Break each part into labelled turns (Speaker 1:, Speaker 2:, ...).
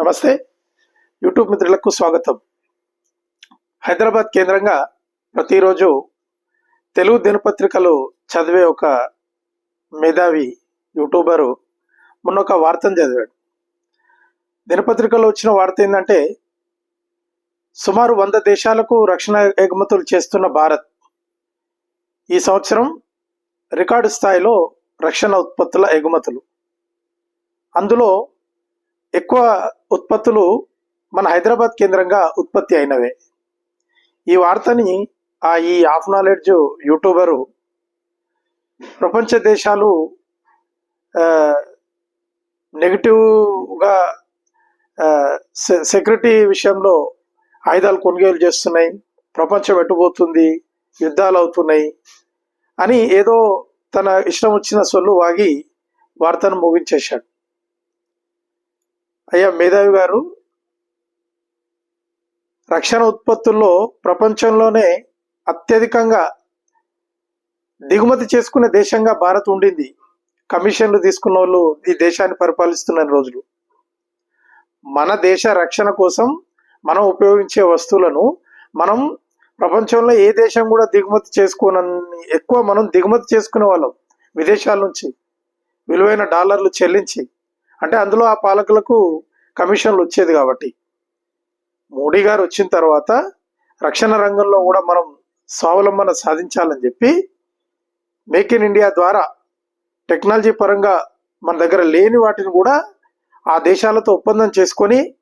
Speaker 1: నమస్తే. యూట్యూబ్ మిత్రులకు స్వాగతం. హైదరాబాద్ కేంద్రంగా ప్రతిరోజు తెలుగు దినపత్రికలు చదివే ఒక మేధావి యూట్యూబరు మొన్న ఒక వార్తను చదివాడు. దినపత్రికలో వచ్చిన వార్త ఏంటంటే సుమారు వంద దేశాలకు రక్షణ ఎగుమతులు చేస్తున్న భారత్ ఈ సంవత్సరం రికార్డు స్థాయిలో రక్షణ ఉత్పత్తుల ఎగుమతులు. అందులో ఎక్కువ ఉత్పత్తులు మన హైదరాబాద్ కేంద్రంగా ఉత్పత్తి అయినవే. ఈ వార్తని ఆ ఈ హాఫ్ నాలెడ్జ్ యూట్యూబరు ప్రపంచ దేశాలు నెగిటివ్గా సె- సెక్యూరిటీ విషయంలో ఆయుధాలు కొనుగోలు చేస్తున్నాయి. ప్రపంచం ఎట్టుపోతుంది యుద్ధాలు అవుతున్నాయి అని ఏదో తన ఇష్టం వచ్చిన సొల్లు వాగి వార్తను ముగించేశాడు. అయ్యా మేధావి గారు రక్షణ ఉత్పత్తుల్లో ప్రపంచంలోనే అత్యధికంగా దిగుమతి చేసుకునే దేశంగా భారత్ ఉండింది. కమిషన్లు తీసుకున్న వాళ్ళు ఈ దేశాన్ని పరిపాలిస్తున్న రోజులు. మన దేశ రక్షణ కోసం మనం ఉపయోగించే వస్తువులను మనం ప్రపంచంలో ఏ దేశం కూడా దిగుమతి చేసుకోనని ఎక్కువ మనం దిగుమతి చేసుకునే వాళ్ళం. విదేశాల నుంచి విలువైన డాలర్లు చెల్లించి అంటే అందులో ఆ పాలకులకు కమిషన్లు వచ్చేది కాబట్టి. మోడీ గారు వచ్చిన తర్వాత రక్షణ రంగంలో కూడా మనం స్వావలంబన సాధించాలని చెప్పి మేక్ ఇన్ ఇండియా ద్వారా టెక్నాలజీ పరంగా మన దగ్గర లేని వాటిని కూడా ఆ దేశాలతో ఒప్పందం చేసుకొని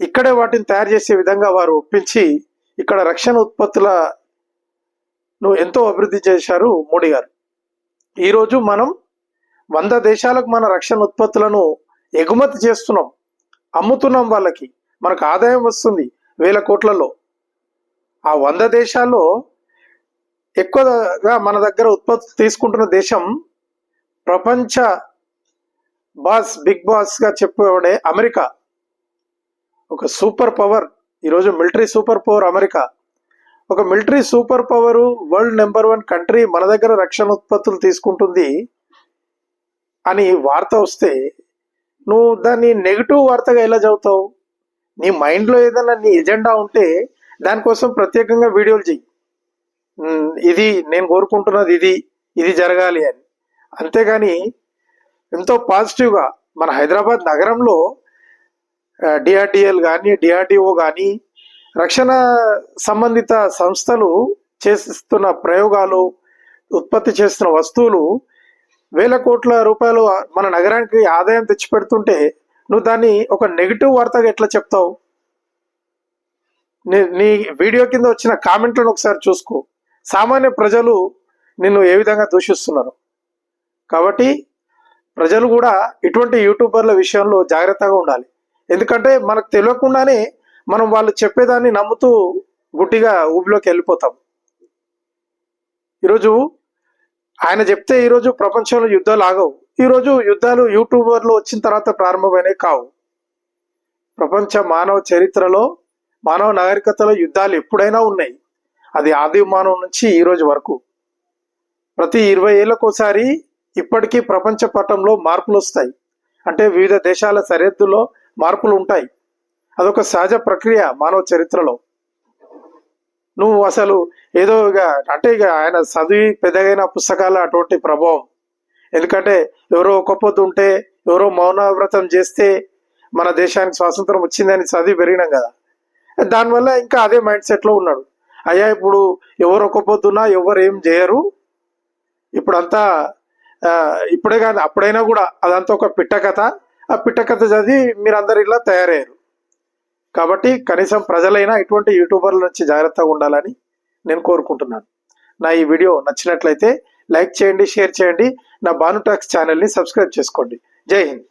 Speaker 1: ఇక్కడే వాటిని తయారు చేసే విధంగా వారు ఒప్పించి ఇక్కడ రక్షణ ఉత్పత్తులను ఎంతో అభివృద్ధి చేశారు మోడీ గారు. ఈరోజు మనం వంద దేశాలకు మన రక్షణ ఉత్పత్తులను ఎగుమతి చేస్తున్నాం అమ్ముతున్నాం వాళ్ళకి. మనకు ఆదాయం వస్తుంది వేల కోట్లలో. ఆ వంద దేశాల్లో ఎక్కువగా మన దగ్గర ఉత్పత్తులు తీసుకుంటున్న దేశం ప్రపంచ బాస్ బిగ్ బాస్గా చెప్పబడే అమెరికా. ఒక సూపర్ పవర్ ఈరోజు మిలిటరీ సూపర్ పవర్ అమెరికా. ఒక military super power world number one country మన దగ్గర రక్షణ ఉత్పత్తులు తీసుకుంటుంది అని వార్త వస్తే నువ్వు దాన్ని నెగిటివ్ వార్తగా ఎలా చదువుతావు? నీ మైండ్లో ఏదైనా నీ ఎజెండా ఉంటే దానికోసం ప్రత్యేకంగా వీడియోలు చెయ్యి. ఇది నేను కోరుకుంటున్నది ఇది ఇది జరగాలి అని. అంతేగాని ఎంతో పాజిటివ్గా మన హైదరాబాద్ నగరంలో డిఆర్డిఎల్ కానీ డిఆర్డిఓ కానీ రక్షణ సంబంధిత సంస్థలు చేస్తున్న ప్రయోగాలు ఉత్పత్తి చేస్తున్న వస్తువులు వేల కోట్ల రూపాయలు మన నగరానికి ఆదాయం తెచ్చిపెడుతుంటే నువ్వు దాన్ని ఒక నెగిటివ్ వార్తగా ఎట్లా చెప్తావు? నీ నీ వీడియో కింద వచ్చిన కామెంట్లను ఒకసారి చూసుకో. సామాన్య ప్రజలు నిన్ను ఏ విధంగా దూషిస్తున్నారు? కాబట్టి ప్రజలు కూడా ఇటువంటి యూట్యూబర్ల విషయంలో జాగ్రత్తగా ఉండాలి. ఎందుకంటే మనకు తెలియకుండానే మనం వాళ్ళు చెప్పేదాన్ని నమ్ముతూ గుడ్డిగా ఊబిలోకి వెళ్ళిపోతాం. ఈరోజు ఆయన చెప్తే ఈరోజు ప్రపంచంలో యుద్ధాలు ఆగవు. ఈరోజు యుద్ధాలు యూట్యూబర్లు వచ్చిన తర్వాత ప్రారంభమైనవి కావు. ప్రపంచ మానవ చరిత్రలో మానవ నాగరికతలో యుద్ధాలు ఎప్పుడైనా ఉన్నాయి. అది ఆది మానవం నుంచి ఈ రోజు వరకు. ప్రతి ఇరవై ఏళ్ళకోసారి ఇప్పటికీ ప్రపంచ పటంలో మార్పులు వస్తాయి. అంటే వివిధ దేశాల సరిహద్దులో మార్పులు ఉంటాయి. అదొక సహజ ప్రక్రియ మానవ చరిత్రలో. నువ్వు అసలు ఏదో ఇక అంటే ఇక ఆయన చదివి పెద్దగైన పుస్తకాల అటువంటి ప్రభావం. ఎందుకంటే ఎవరో ఒక్కపోతు పొద్దు ఉంటే ఎవరో మౌనవ్రతం చేస్తే మన దేశానికి స్వాతంత్రం వచ్చిందని చదివి పెరిగినాం కదా. దానివల్ల ఇంకా అదే మైండ్ సెట్లో ఉన్నాడు. అయ్యా ఇప్పుడు ఎవరు ఒక ఎవరు ఏం చేయరు. ఇప్పుడంతా ఇప్పుడే కాదు అప్పుడైనా కూడా అదంతా ఒక పిట్ట కథ ఆ పిట్ట కథ చదివి మీరందరు ఇలా తయారయ్యారు. కాబట్టి కనీసం ప్రజలైనా ఇటువంటి యూట్యూబర్ల నుంచి జాగ్రత్తగా ఉండాలని నేను కోరుకుంటున్నాను. నా ఈ వీడియో నచ్చినట్లయితే లైక్ చేయండి షేర్ చేయండి. నా భాను టాక్స్ ఛానల్ని సబ్స్క్రైబ్ చేసుకోండి. జై హింద్.